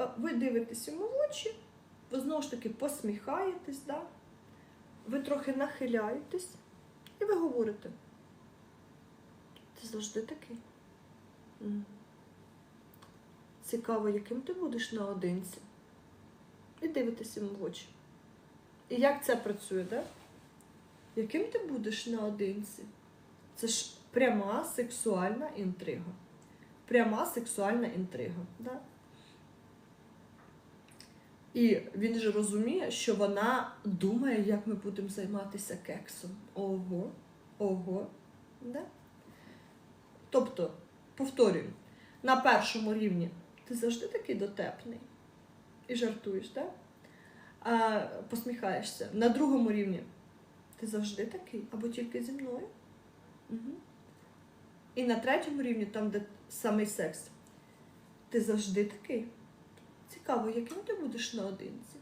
е, ви дивитесь йому в очі, ви знову ж таки посміхаєтесь, да? ви трохи нахиляєтесь, і ви говорите. Ти завжди такий. Цікаво, яким ти будеш наодинці. І дивитесь йому в очі. І як це працює, да? Яким ти будеш наодинці? Це ж пряма сексуальна інтрига. Пряма сексуальна інтрига. Да? І він же розуміє, що вона думає, як ми будемо займатися кексом. Ого, ого. Да? Тобто, повторюю, на першому рівні ти завжди такий дотепний і жартуєш, так? А посміхаєшся. На другому рівні ти завжди такий, або тільки зі мною. Угу. І на третьому рівні, там, де самий секс, ти завжди такий. Цікаво, яким ти будеш наодинці?